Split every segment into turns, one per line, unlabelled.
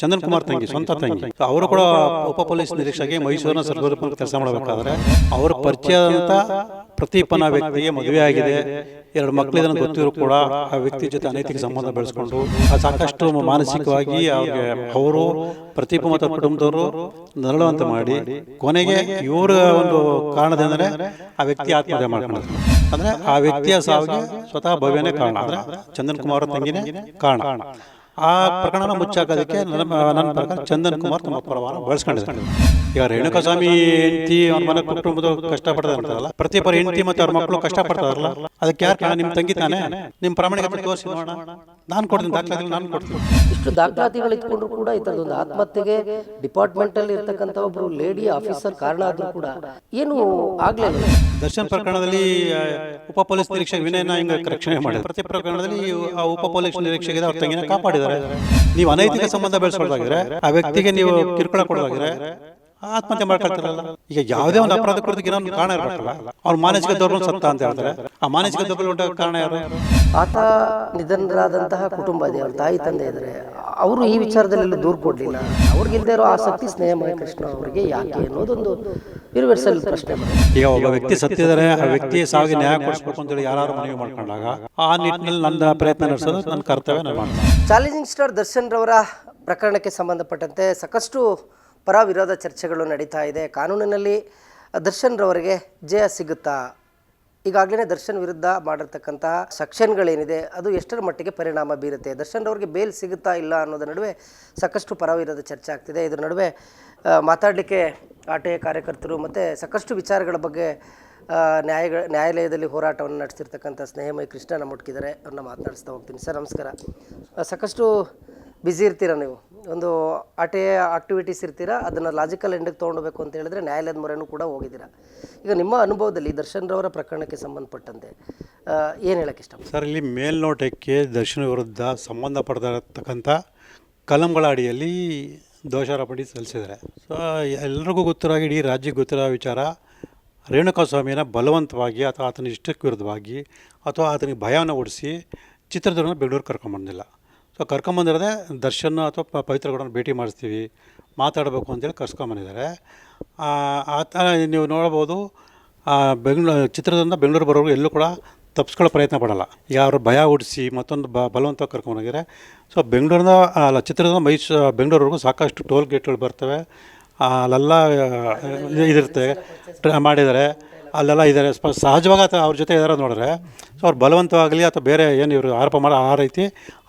ಚಂದನ್ ಕುಮಾರ್ ತಂಗಿ ಸ್ವಂತ ತಂಗಿ. ಅವರು ಕೂಡ ಉಪ ಪೊಲೀಸ್ ನಿರೀಕ್ಷೆಗೆ ಮೈಸೂರಿನ ಸರ್ಗೋರಿ ಕೆಲಸ ಮಾಡಬೇಕಾದ್ರೆ ಅವರ ಪರಿಚಯದಂತ ಪ್ರತಿಪನ ವ್ಯಕ್ತಿಗೆ ಮದುವೆ ಆಗಿದೆ. ಎರಡು ಮಕ್ಕಳಿದನ್ನು ಗೊತ್ತಿದ್ರು ಕೂಡ ಆ ವ್ಯಕ್ತಿ ಜೊತೆ ಅನೈತಿಕ ಸಂಬಂಧ ಬೆಳೆಸ್ಕೊಂಡು ಸಾಕಷ್ಟು ಮಾನಸಿಕವಾಗಿ ಅವ್ರಿಗೆ ಅವರು ಪ್ರತಿಪ ಮತ್ತು ಕುಟುಂಬದವರು ನರಳುವಂತ ಮಾಡಿ ಕೊನೆಗೆ ಇವರ ಒಂದು ಕಾರಣದಿಂದಲೇ ಆ ವ್ಯಕ್ತಿ ಆತ್ಮಹತ್ಯೆ ಮಾಡ್ಕೊಂಡ್ರು ಅಂದ್ರೆ ಆ ವ್ಯಕ್ತಿಯ ಸಾವಿಗೆ ಸ್ವತಃ ಭವ್ಯನೇ ಕಾರಣ. ಅಂದ್ರೆ ಚಂದನ್ ಕುಮಾರ್ ತಂಗಿನೇ ಕಾರಣ. ಆ ಪ್ರಕರಣ ಮುಚ್ಚಾಕೋದಕ್ಕೆ ನನ್ನ ನನ್ನ ಪ್ರಕಾರ ಚಂದನ್ ಕುಮಾರ್ ತಮ್ಮ ಪರವಾರ ಬಳಸ್ಕೊಂಡಿದ್ದಾರೆ. ಈಗ ರೇಣುಕಾಸ್ವಾಮಿ ಹೆಂಡತಿ ಅವ್ರ ಮನೆ ಕುಟುಂಬದ ಕಷ್ಟಪಡ್ತಾರಲ್ಲ ಪ್ರತಿಯೊಬ್ಬರ ಹೆಂಡತಿ ಮತ್ತೆ ಅವ್ರ ಮಕ್ಕಳು ಕಷ್ಟಪಡ್ತಾರಲ್ಲ? ಅದಕ್ಕೆ ಯಾರು ಕಾರಣ? ನಿಮ್ಮ ತಂಗಿ ತಾನೇ? ನಿಮ್ಮ ಪ್ರಾಮಾಣಿಕ ತೋರಿಸಿ ನೋಡೋಣ. ನಾನು ಕೊಡ್ತೀನಿ ದಾಖಲಾತಿ ನಾನು ಕೊಡ್ತೀನಿ.
ಇಷ್ಟು ದಾಖಲಾತಿಗಳು ಇಟ್ಕೊಂಡ್ರು ಕೂಡ ಈ ಥರದೊಂದು ಆತ್ಮಹತ್ಯೆಗೆ ಡಿಪಾರ್ಟ್ಮೆಂಟ್ ಅಲ್ಲಿ ಇರ್ತಕ್ಕಂಥ ಒಬ್ರು ಲೇಡಿ ಆಫೀಸರ್ ಕಾರಣ ಆದರೂ ಕೂಡ ಏನು ಆಗ್ಲಿಲ್ಲ
ದರ್ಶನ್ ಪ್ರಕರಣದಲ್ಲಿ ಉಪ ಪೊಲೀಸ್ ನಿರೀಕ್ಷಕ ವಿನಯನ ಹಿಂಗೆ ರಕ್ಷಣೆ ಮಾಡಿದ್ರು. ಪ್ರತಿ ಪ್ರಕರಣದಲ್ಲಿ ಆ ಉಪ ಪೊಲೀಸ್ ನಿರೀಕ್ಷೆಗೆ ಅವ್ರ ತಂಗಿನ ಕಾಪಾಡಿದ್ದಾರೆ. ನೀವು ಅನೈತಿಕ ಸಂಬಂಧ ಬೆಳೆಸೋದಾಗಿದ್ರೆ ಆ ವ್ಯಕ್ತಿಗೆ ನೀವು ಕಿರುಕುಳ ಕೊಡೋದಾಗಿದ್ರೆ ಆತ್ಮಹತ್ಯೆ ಮಾಡ್ಕೊಳ್ತಾರಲ್ಲ. ಈಗ ಯಾವುದೇ ಒಂದು ಅಪರಾಧ ಕೊಡೋದಕ್ಕೆ ಏನೋ ಕಾರಣ ಇರಬೇಕಲ್ಲ. ಅವ್ರ ಮಾನಸಿಕ ದೌರ್ಬಲ್ಯ ಸತ್ತ ಅಂತ ಹೇಳ್ತಾರೆ. ಆ ಮಾನಸಿಕ ದೌರ್ಬಲ್ಯ ಉಂಟಾಗ ಕಾರಣ ಯಾರು?
ಆತ ನಿಧನರಾದಂತಹ ಕುಟುಂಬ ಇದೆ. ಅವ್ರ ತಾಯಿ ತಂದೆ ಇದ್ರೆ ಅವರು ಈ ವಿಚಾರದಲ್ಲಿ ದೂರು ಕೊಡ್ಲಿಲ್ಲ. ಅವ್ರಿಗಿಲ್ದೇ ಇರೋ ಆಸಕ್ತಿ ಸ್ನೇಹಮಯ ಕೃಷ್ಣ ಅವರಿಗೆ ಯಾಕೆ ಅನ್ನೋದೊಂದು ಯೂನಿವರ್ಸಲ್ ಪ್ರಶ್ನೆ
ಈಗ ಒಬ್ಬ ವ್ಯಕ್ತಿ ಸತ್ತಿದ್ದಾರೆ ಆ ವ್ಯಕ್ತಿ ಸಾವಿಗೆ ನ್ಯಾಯ ಕೊಡಿಸ್ಬೇಕು ಅಂತೇಳಿ ಯಾರು ಮನವಿ ಮಾಡ್ಕೊಂಡಾಗ ಆ ನಿಟ್ಟಿನಲ್ಲಿ ನನ್ನ ಪ್ರಯತ್ನ ನಡೆಸೋದು ನನ್ನ ಕರ್ತವ್ಯ ನಾನು ಮಾಡ್ತೀನಿ.
ಚಾಲೆಂಜಿಂಗ್ ಸ್ಟಾರ್ ದರ್ಶನ್ ರವರ ಪ್ರಕರಣಕ್ಕೆ ಸಂಬಂಧಪಟ್ಟಂತೆ ಸಾಕಷ್ಟು ಪರ ವಿರೋಧ ಚರ್ಚೆಗಳು ನಡೀತಾ ಇದೆ. ಕಾನೂನಿನಲ್ಲಿ ದರ್ಶನ್ರವರಿಗೆ ಜಯ ಸಿಗುತ್ತಾ? ಈಗಾಗಲೇ ದರ್ಶನ್ ವಿರುದ್ಧ ಮಾಡಿರ್ತಕ್ಕಂತಹ ಸೆಕ್ಷನ್ಗಳೇನಿದೆ, ಅದು ಎಷ್ಟರ ಮಟ್ಟಿಗೆ ಪರಿಣಾಮ ಬೀರುತ್ತೆ? ದರ್ಶನ್ ರವರಿಗೆ ಬೇಲ್ ಸಿಗುತ್ತಾ ಇಲ್ಲ ಅನ್ನೋದ್ರ ನಡುವೆ ಸಾಕಷ್ಟು ಪರವಿರೋಧ ಚರ್ಚೆ ಆಗ್ತಿದೆ. ಇದರ ನಡುವೆ ಮಾತಾಡಲಿಕ್ಕೆ ಆಟೆಯ ಕಾರ್ಯಕರ್ತರು ಮತ್ತು ಸಾಕಷ್ಟು ವಿಚಾರಗಳ ಬಗ್ಗೆ ನ್ಯಾಯ ನ್ಯಾಯಾಲಯದಲ್ಲಿ ಹೋರಾಟವನ್ನು ನಡೆಸ್ತಿರ್ತಕ್ಕಂಥ ಸ್ನೇಹಮಯ ಕೃಷ್ಣ ನಮ್ಮ ಹುಟ್ಟಿದ್ದಾರೆ ಅವ್ರನ್ನ ಮಾತನಾಡಿಸ್ತಾ ಹೋಗ್ತೀನಿ. ಸರ್, ನಮಸ್ಕಾರ. ಸಾಕಷ್ಟು ಬ್ಯುಸಿ ಇರ್ತೀರ ನೀವು? ಒಂದು ಅಟೆ ಆಕ್ಟಿವಿಟೀಸ್ ಇರ್ತೀರ? ಅದನ್ನು ಲಾಜಿಕಲ್ ಎಂಡಿಗೆ ತೊಗೊಂಡೋಗ್ಬೇಕು ಅಂತ ಹೇಳಿದ್ರೆ ನ್ಯಾಯಾಲಯದ ಮೊರೆನೂ ಕೂಡ ಹೋಗಿದ್ದೀರ? ಈಗ ನಿಮ್ಮ ಅನುಭವದಲ್ಲಿ ದರ್ಶನ್ ರವರ ಪ್ರಕರಣಕ್ಕೆ ಸಂಬಂಧಪಟ್ಟಂತೆ ಏನು ಹೇಳಕ್ಕೆ ಇಷ್ಟ
ಸರ್, ಇಲ್ಲಿ ಮೇಲ್ನೋಟಕ್ಕೆ ದರ್ಶನ ವಿರುದ್ಧ ಸಂಬಂಧಪಡ್ತಿರತಕ್ಕಂಥ ಕಲಂಗಳ ಅಡಿಯಲ್ಲಿ ದೋಷಾರೋಪಣೆ ಸಲ್ಲಿಸಿದ್ದಾರೆ. ಸೊ ಎಲ್ರಿಗೂ ಗೊತ್ತಿರೋ ಇಡೀ ರಾಜ್ಯಕ್ಕೆ ಗೊತ್ತಿರೋ ವಿಚಾರ ರೇಣುಕಾಸ್ವಾಮಿನ ಬಲವಂತವಾಗಿ ಅಥವಾ ಆತನ ಇಷ್ಟಕ್ಕೆ ವಿರುದ್ಧವಾಗಿ ಅಥವಾ ಆತನಿಗೆ ಭಯವನ್ನು ಓಡಿಸಿ ಚಿತ್ರದುರ್ಗನ ಬೆಂಗಳೂರು ಕರ್ಕೊಂಬಂದಿಲ್ಲ ಸೊ ಕರ್ಕೊಂಬಂದಿರೋದೆ ದರ್ಶನ ಅಥವಾ ಪ- ಪವಿತ್ರ ಗೌಡನ ಭೇಟಿ ಮಾಡಿಸ್ತೀವಿ ಮಾತಾಡಬೇಕು ಅಂತೇಳಿ ಕರ್ಸ್ಕೊಂಬಂದಿದ್ದಾರೆ. ಆ, ಥರ ನೀವು ನೋಡ್ಬೋದು ಬೆಂಗಳೂರು ಚಿತ್ರದಿಂದ ಬೆಂಗಳೂರು ಬರೋರು ಎಲ್ಲೂ ಕೂಡ ತಪ್ಪಿಸ್ಕೊಳ್ಳೋ ಪ್ರಯತ್ನ ಪಡೋಲ್ಲ. ಯಾರು ಭಯ ಹುಡಿಸಿ ಮತ್ತೊಂದು ಬ ಬಲವಂತ ಕರ್ಕೊಂಡೋಗಿದ್ದಾರೆ ಸೊ ಬೆಂಗಳೂರಿನ ಅಲ್ಲ ಚಿತ್ರದಿಂದ ಮೈಸ ಬೆಂಗಳೂರಿಗೂ ಸಾಕಷ್ಟು ಟೋಲ್ ಗೇಟ್ಗಳು ಬರ್ತವೆ. ಅಲ್ಲೆಲ್ಲ ಇದಿರುತ್ತೆ ಮಾಡಿದ್ದಾರೆ. ಅಲ್ಲೆಲ್ಲ ಇದ್ದಾರೆ. ಸ್ಪ ಸಹಜವಾಗಿ ಆತ ಅವ್ರ ಜೊತೆ ಇದಾರೆ ನೋಡಿದ್ರೆ, ಸೊ ಅವ್ರು ಬಲವಂತವಾಗಲಿ ಅಥವಾ ಬೇರೆ ಏನು ಇವರು ಆರೋಪ ಮಾಡೋ, ಆ ರೀತಿ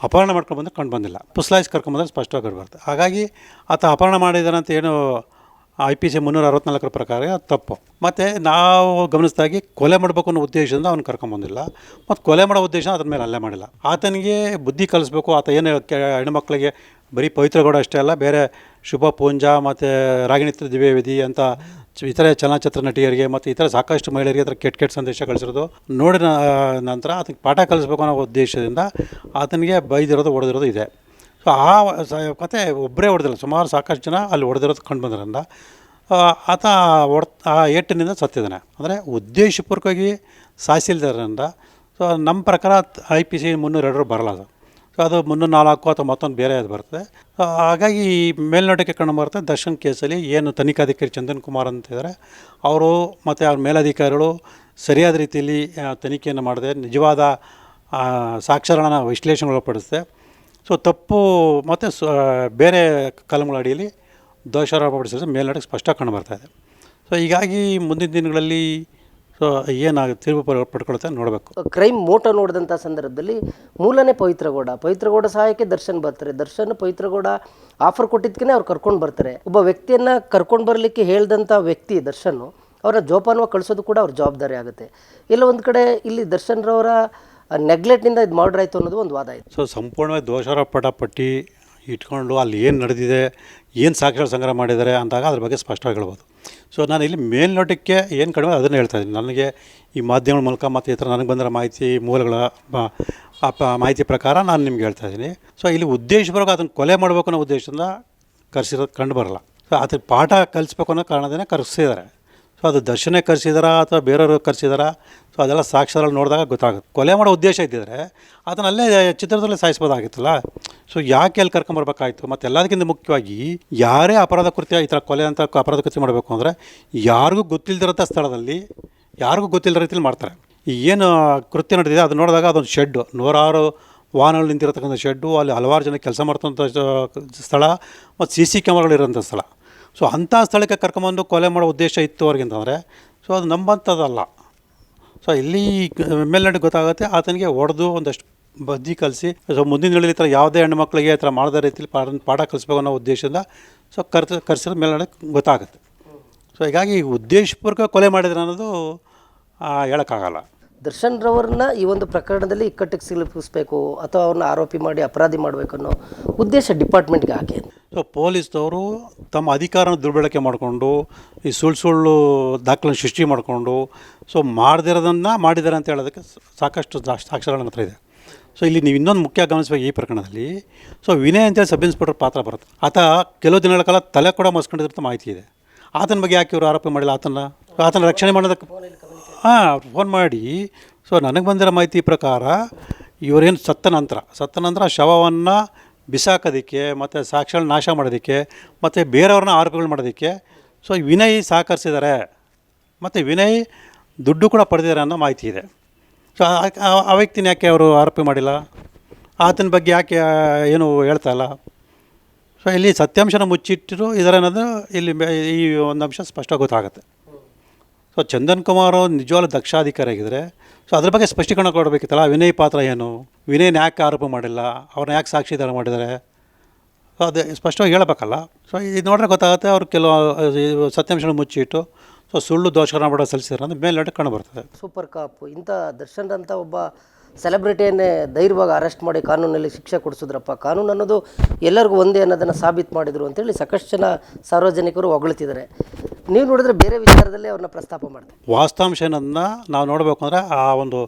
ಅಪಹರಣ ಮಾಡ್ಕೊಂಡು ಬಂದು ಕಂಡು ಬಂದಿಲ್ಲ. ಪುಸ್ಲಾಯಿಸಿ ಕರ್ಕೊಂಬಂದ್ರೆ ಸ್ಪಷ್ಟವಾಗಿ ಬರುತ್ತೆ ಹಾಗಾಗಿ ಆತ ಅಪಹರಣ ಮಾಡಿದಾರೆ ಅಂತ ಏನು ಐ ಪಿ ಸಿ ಮುನ್ನೂರ ಅರವತ್ನಾಲ್ಕರ ಪ್ರಕಾರ ತಪ್ಪು. ಮತ್ತು ನಾವು ಗಮನಿಸಿದಾಗಿ ಕೊಲೆ ಮಾಡಬೇಕು ಅನ್ನೋ ಉದ್ದೇಶದಿಂದ ಅವ್ನು ಕರ್ಕೊಂಬಂದಿಲ್ಲ ಮತ್ತು ಕೊಲೆ ಮಾಡೋ ಉದ್ದೇಶ ಅದ್ರ ಮೇಲೆ ಅಲ್ಲೇ ಮಾಡಿಲ್ಲ. ಆತನಿಗೆ ಬುದ್ಧಿ ಕಲಿಸ್ಬೇಕು. ಆತ ಏನು ಕೆ ಹೆಣ್ಮಕ್ಳಿಗೆ ಬರೀ ಪವಿತ್ರಗೌಡ ಅಷ್ಟೇ ಅಲ್ಲ, ಬೇರೆ ಶುಭ ಪೂಂಜಾ ಮತ್ತು ರಾಗಿಣಿತ್ರ ದಿವ್ಯವಿಧಿ ಅಂತ ಇತರ ಚಲನಚಿತ್ರ ನಟಿಯರಿಗೆ ಮತ್ತು ಇತರ ಸಾಕಷ್ಟು ಮಹಿಳೆಯರಿಗೆ ಅದರ ಕೆಟ್ಟ ಕೆಟ್ಟ ಸಂದೇಶ ಕಳಿಸಿರೋದು. ನೋಡಿದ ನಂತರ ಅದಕ್ಕೆ ಪಾಠ ಕಲಿಸ್ಬೇಕು ಅನ್ನೋ ಉದ್ದೇಶದಿಂದ ಆತನಿಗೆ ಬೈದಿರೋದು, ಹೊಡೆದಿರೋದು ಇದೆ. ಸೊ ಆ ಕತೆ ಒಬ್ಬರೇ ಹೊಡೆದಿಲ್ಲ. ಸುಮಾರು ಸಾಕಷ್ಟು ಜನ ಅಲ್ಲಿ ಹೊಡೆದಿರೋದು ಕಂಡು ಆತ ಹೊಡ್, ಆ ಏಟಿನಿಂದ ಸತ್ತಿದ್ದಾನೆ. ಅಂದರೆ ಉದ್ದೇಶಪೂರ್ವಕವಾಗಿ ಸಾಯಿಸಿಲ್ದರಿಂದ ಸೊ ನಮ್ಮ ಪ್ರಕಾರ ಐ ಪಿ ಸಿ ಮುನ್ನೂರ ಎರಡರು ಬರಲ್ಲ ಅದು. ಅದು ಮುನ್ನೂರ ನಾಲ್ಕು ಅಥವಾ ಮತ್ತೊಂದು ಬೇರೆ ಅದು ಬರ್ತದೆ. ಹಾಗಾಗಿ ಈ ಮೇಲ್ನೋಟಕ್ಕೆ ಕಂಡು ಬರುತ್ತೆ ದರ್ಶನ್ ಕೇಸಲ್ಲಿ ಏನು ತನಿಖಾಧಿಕಾರಿ ಚಂದನ್ ಕುಮಾರ್ ಅಂತ ಇದ್ದಾರೆ. ಅವರು ಮತ್ತು ಅವ್ರ ಮೇಲಧಿಕಾರಿಗಳು ಸರಿಯಾದ ರೀತಿಯಲ್ಲಿ ತನಿಖೆಯನ್ನು ಮಾಡದೆ. ನಿಜವಾದ ಸಾಕ್ಷರಣನ ವಿಶ್ಲೇಷಣೆ ವಿಶ್ಲೇಷಣೆಗೊಳಪಡಿಸಿದೆ ಸೊ, ತಪ್ಪು ಮತ್ತು ಬೇರೆ ಕಲಂಗಳ ಅಡಿಯಲ್ಲಿ ದೋಷಾರೋಪಡಿಸಿದ್ರೆ ಮೇಲ್ನೋಟಕ್ಕೆ ಸ್ಪಷ್ಟ ಕಂಡು ಬರ್ತಾ ಇದೆ. ಸೊ, ಹೀಗಾಗಿ ಮುಂದಿನ ದಿನಗಳಲ್ಲಿ ಸೊ ಏನಾಗುತ್ತೆ ತೀರ್ಪು ಪಡ್ಕೊಳ್ತಾ ನೋಡಬೇಕು.
ಕ್ರೈಮ್ ಮೋಟ ನೋಡಿದಂಥ ಸಂದರ್ಭದಲ್ಲಿ ಮೂಲನೇ ಪವಿತ್ರಗೌಡ ಪವಿತ್ರಗೌಡ ಸಹಾಯಕ್ಕೆ ದರ್ಶನ್ ಬರ್ತಾರೆ. ದರ್ಶನ್ ಪವಿತ್ರಗೌಡ ಆಫರ್ ಕೊಟ್ಟಿದ್ದಕ್ಕೆ ಅವ್ರು ಕರ್ಕೊಂಡು ಬರ್ತಾರೆ. ಒಬ್ಬ ವ್ಯಕ್ತಿಯನ್ನು ಕರ್ಕೊಂಡು ಬರಲಿಕ್ಕೆ ಹೇಳಿದಂಥ ವ್ಯಕ್ತಿ ದರ್ಶನ್ ಅವರ ಜೋಪಾನವಾಗಿ ಕಳಿಸೋದು ಕೂಡ ಅವ್ರ ಜವಾಬ್ದಾರಿ ಆಗುತ್ತೆ. ಇಲ್ಲ ಒಂದು ಕಡೆ ಇಲ್ಲಿ ದರ್ಶನ್ರವರ ನೆಗ್ಲೆಕ್ಟ್ನಿಂದ ಇದು ಮರ್ಡರ್ ಆಯಿತು ಅನ್ನೋದು ಒಂದು ವಾದ ಆಯಿತು.
ಸೊ ಸಂಪೂರ್ಣವಾಗಿ ದೋಷಾರೋಪಣ ಪಟ್ಟಿ ಇಟ್ಕೊಂಡು ಅಲ್ಲಿ ಏನು ನಡೆದಿದೆ ಏನು ಸಾಕ್ಷ್ಯ ಸಂಗ್ರಹ ಮಾಡಿದ್ದಾರೆ ಅಂದಾಗ ಅದ್ರ ಬಗ್ಗೆ ಸ್ಪಷ್ಟವಾಗಿ ಹೇಳ್ಬೋದು. ಸೊ ನಾನು ಇಲ್ಲಿ ಮೇಲ್ನೋಟಕ್ಕೆ ಏನು ಕಡಿಮೆ ಅದನ್ನು ಹೇಳ್ತಾ ಇದ್ದೀನಿ. ನನಗೆ ಈ ಮಾಧ್ಯಮಗಳ ಮೂಲಕ ಮತ್ತು ಈ ಥರ ನನಗೆ ಬಂದಿರೋ ಮಾಹಿತಿ, ಮೂಲಗಳ ಮಾಹಿತಿ ಪ್ರಕಾರ ನಾನು ನಿಮ್ಗೆ ಹೇಳ್ತಾ ಇದ್ದೀನಿ. ಸೊ ಇಲ್ಲಿ ಉದ್ದೇಶಪೂರ್ವಕ ಅದನ್ನು ಕೊಲೆ ಮಾಡಬೇಕು ಅನ್ನೋ ಉದ್ದೇಶದಿಂದ ಕರೆಸಿರೋದು ಕಂಡು ಬರಲ್ಲ. ಸೊ ಅದಕ್ಕೆ ಪಾಠ ಕಲಿಸ್ಬೇಕು ಅನ್ನೋ ಕಾರಣದಿಂದ ಕರೆಸಿದ್ದಾರೆ ಸೊ ಅದು ದರ್ಶನ ಕರೆಸಿದಾರಾ ಅಥವಾ ಬೇರೆಯವ್ರಿಗೆ ಕರೆಸಿದಾರಾ? ಸೊ ಅದೆಲ್ಲ ಸಾಕ್ಷ್ಯದಲ್ಲಿ ನೋಡಿದಾಗ ಗೊತ್ತಾಗುತ್ತೆ. ಕೊಲೆ ಮಾಡೋ ಉದ್ದೇಶ ಇದ್ದಿದ್ರೆ ಅದನ್ನ ಅಲ್ಲೇ ಚಿತ್ರದಲ್ಲೇ ಸಾಯಿಸ್ಬೋದಾಗಿತ್ತಲ್ಲ? ಸೊ ಯಾಕೆ ಅಲ್ಲಿ ಕರ್ಕೊಂಬರ್ಬೇಕಾಯ್ತು ಮತ್ತು ಎಲ್ಲದಕ್ಕಿಂತ ಮುಖ್ಯವಾಗಿ ಯಾರೇ ಅಪರಾಧ ಕೃತ್ಯ, ಈ ಥರ ಕೊಲೆ ಅಂತ ಅಪರಾಧ ಕೃತ್ಯ ಮಾಡಬೇಕು ಅಂದರೆ ಯಾರಿಗೂ ಗೊತ್ತಿಲ್ಲದಿರೋಂಥ ಸ್ಥಳದಲ್ಲಿ, ಯಾರಿಗೂ ಗೊತ್ತಿಲ್ಲದ ರೀತಿಯಲ್ಲಿ ಮಾಡ್ತಾರೆ. ಏನು ಕೃತ್ಯ ನಡೆದಿದೆ ಅದು ನೋಡಿದಾಗ ಅದೊಂದು ಶೆಡ್ಡು. ನೂರಾರು ವಾಹನಗಳು ನಿಂತಿರತಕ್ಕಂಥ ಶೆಡ್ಡು. ಅಲ್ಲಿ ಹಲವಾರು ಜನ ಕೆಲಸ ಮಾಡ್ತಂಥ ಸ್ಥಳ. ಮತ್ತು ಸಿ ಸಿ ಕ್ಯಾಮ್ರಾಗಳಿರೋಂಥ ಸ್ಥಳ. ಸೊ ಅಂಥ ಸ್ಥಳಕ್ಕೆ ಕರ್ಕೊಂಬಂದು ಕೊಲೆ ಮಾಡೋ ಉದ್ದೇಶ ಇತ್ತು ಅವ್ರಿಗೆ ಅಂತಂದರೆ ಸೊ ಅದು ನಂಬಂಥದ್ದಲ್ಲ. ಸೊ ಇಲ್ಲಿ ಮೇಲ್ನಡೆ ಗೊತ್ತಾಗುತ್ತೆ, ಆತನಿಗೆ ಹೊಡೆದು ಒಂದಷ್ಟು ಬದ್ದಿ ಕಲಿಸಿ, ಸೊ ಮುಂದಿನ ದಿನಗಳಲ್ಲಿ ಈ ಥರ ಯಾವುದೇ ಹೆಣ್ಣು ಮಕ್ಕಳಿಗೆ ಈ ಥರ ಮಾಡದ ರೀತಿಯಲ್ಲಿ ಪಾಠ ಪಾಠ ಕಲಿಸ್ಬೇಕು ಅನ್ನೋ ಉದ್ದೇಶದಿಂದ, ಸೊ ಕರ್ತ ಕರ್ಸಿರೋ ಮೇಲ್ನಡೆ ಗೊತ್ತಾಗುತ್ತೆ. ಸೊ ಹೀಗಾಗಿ ಉದ್ದೇಶಪೂರ್ವಕ ಕೊಲೆ ಮಾಡಿದ್ರೆ ಅನ್ನೋದು ಹೇಳೋಕ್ಕಾಗಲ್ಲ.
ದರ್ಶನ್ ರವರನ್ನ ಈ ಒಂದು ಪ್ರಕರಣದಲ್ಲಿ ಇಕ್ಕಟ್ಟಿಗೆ ಸಿಲುಕಿಸ್ಬೇಕು ಅಥವಾ ಅವ್ರನ್ನ ಆರೋಪಿ ಮಾಡಿ ಅಪರಾಧಿ ಮಾಡಬೇಕು ಅನ್ನೋ ಉದ್ದೇಶ ಡಿಪಾರ್ಟ್ಮೆಂಟ್ಗೆ ಹಾಕಿ
ಸೊ ಪೊಲೀಸ್ನವರು ತಮ್ಮ ಅಧಿಕಾರನ ದುರ್ಬಳಕೆ ಮಾಡಿಕೊಂಡು, ಈ ಸುಳ್ಳು ಸುಳ್ಳು ದಾಖಲೆ ಸೃಷ್ಟಿ ಮಾಡಿಕೊಂಡು, ಸೊ ಮಾಡದಿರೋದನ್ನು ಮಾಡಿದ್ದಾರೆ ಅಂತ ಹೇಳೋದಕ್ಕೆ ಸಾಕಷ್ಟು ಸಾಕ್ಷ್ಯಗಳ ಹತ್ರ ಇದೆ. ಸೊ ಇಲ್ಲಿ ನೀವು ಇನ್ನೊಂದು ಮುಖ್ಯ ಗಮನಿಸಬೇಕು ಈ ಪ್ರಕರಣದಲ್ಲಿ. ಸೊ ವಿನಯ್ ಅಂತೇಳಿ ಸಬ್ ಇನ್ಸ್ಪೆಕ್ಟರ್ ಪಾತ್ರ ಬರುತ್ತೆ. ಆತ ಕೆಲವು ದಿನಗಳ ಕಾಲ ತಲೆ ಕೂಡ ಮಸ್ಕೊಂಡಿರೋ ಮಾಹಿತಿ ಇದೆ. ಆತನ ಬಗ್ಗೆ ಯಾಕೆ ಇವರು ಆರೋಪ ಮಾಡಿಲ್ಲ? ಆತನ ಆತನ ರಕ್ಷಣೆ ಮಾಡೋದಕ್ಕೆ ಹಾಂ ಫೋನ್ ಮಾಡಿ. ಸೊ ನನಗೆ ಬಂದಿರೋ ಮಾಹಿತಿ ಪ್ರಕಾರ ಇವರೇನು ಸತ್ತ ನಂತರ ಸತ್ತ ನಂತರ ಶವವನ್ನು ಬಿಸಾಕೋದಕ್ಕೆ, ಮತ್ತು ಸಾಕ್ಷಿಗಳನ್ನ ನಾಶ ಮಾಡೋದಕ್ಕೆ, ಮತ್ತು ಬೇರೆಯವ್ರನ್ನ ಆರೋಪಗಳು ಮಾಡೋದಕ್ಕೆ ಸೊ ವಿನಯ್ ಸಹಕರಿಸಿದ್ದಾರೆ ಮತ್ತು ವಿನಯ್ ದುಡ್ಡು ಕೂಡ ಪಡೆದಿದ್ದಾರೆ ಅನ್ನೋ ಮಾಹಿತಿ ಇದೆ. ಸೊ ಆ- ವ್ಯಕ್ತಿನ ಯಾಕೆ ಅವರು ಆರೋಪ ಮಾಡಿಲ್ಲ? ಆತನ ಬಗ್ಗೆ ಯಾಕೆ ಏನು ಹೇಳ್ತಾ ಇಲ್ಲ? ಸೊ ಇಲ್ಲಿ ಸತ್ಯಾಂಶನ ಮುಚ್ಚಿಟ್ಟಿರು ಇದರ ಇಲ್ಲಿ ಈ ಒಂದು ಅಂಶ ಸ್ಪಷ್ಟ ಗೊತ್ತಾಗುತ್ತೆ. ಸೊ ಚಂದನ್ ಕುಮಾರ್ ನಿಜವಾಗ್ಲೂ ದಕ್ಷಾಧಿಕಾರಿ ಆಗಿದ್ದರೆ ಸೊ ಅದ್ರ ಬಗ್ಗೆ ಸ್ಪಷ್ಟೀಕರಣ ಕೊಡಬೇಕಿತ್ತಲ್ಲ, ವಿನಯ್ ಪಾತ್ರ ಏನು? ವಿನಯ್ನ ಯಾಕೆ ಆರೋಪ ಮಾಡಿಲ್ಲ? ಅವ್ರನ್ನ ಯಾಕೆ ಸಾಕ್ಷಿದಾರ ಮಾಡಿದ್ದಾರೆ? ಸೊ ಅದೇ ಸ್ಪಷ್ಟವಾಗಿ ಹೇಳಬೇಕಲ್ಲ. ಸೊ ಇದು ನೋಡ್ರೆ ಗೊತ್ತಾಗುತ್ತೆ, ಅವ್ರು ಕೆಲವು ಸತ್ಯಾಂಶಗಳು ಮುಚ್ಚಿಟ್ಟು ಸೊ ಸುಳ್ಳು ದೋಷಕರಣ ಮಾಡೋ ಸಲ್ಲಿಸಿದ್ರೆ ಅಂದ್ರೆ ಮೇಲೆ ಕಂಡು ಬರ್ತದೆ.
ಸೂಪರ್ ಕಾಪ್ ಇಂಥ ದರ್ಶನ್ ಅಂತ ಒಬ್ಬ ಸೆಲೆಬ್ರಿಟಿಯನ್ನೇ ಧೈರ್ಯವಾಗಿ ಅರೆಸ್ಟ್ ಮಾಡಿ ಕಾನೂನಲ್ಲಿ ಶಿಕ್ಷೆ ಕೊಡಿಸಿದ್ರಪ್ಪ. ಕಾನೂನು ಅನ್ನೋದು ಎಲ್ಲರಿಗೂ ಒಂದೇ ಅನ್ನೋದನ್ನು ಸಾಬೀತು ಮಾಡಿದರು ಅಂತೇಳಿ ಸಾಕಷ್ಟು ಜನ ಸಾರ್ವಜನಿಕರು ಹೊಗಳ್ತಿದ್ದಾರೆ. ನೀವು ನೋಡಿದ್ರೆ ಬೇರೆ ವಿಚಾರದಲ್ಲಿ ಅವ್ರನ್ನ ಪ್ರಸ್ತಾಪ ಮಾಡ್ತಾರೆ.
ವಾಸ್ತವಾಂಶ ಏನನ್ನು ನಾವು ನೋಡಬೇಕು ಅಂದರೆ ಆ ಒಂದು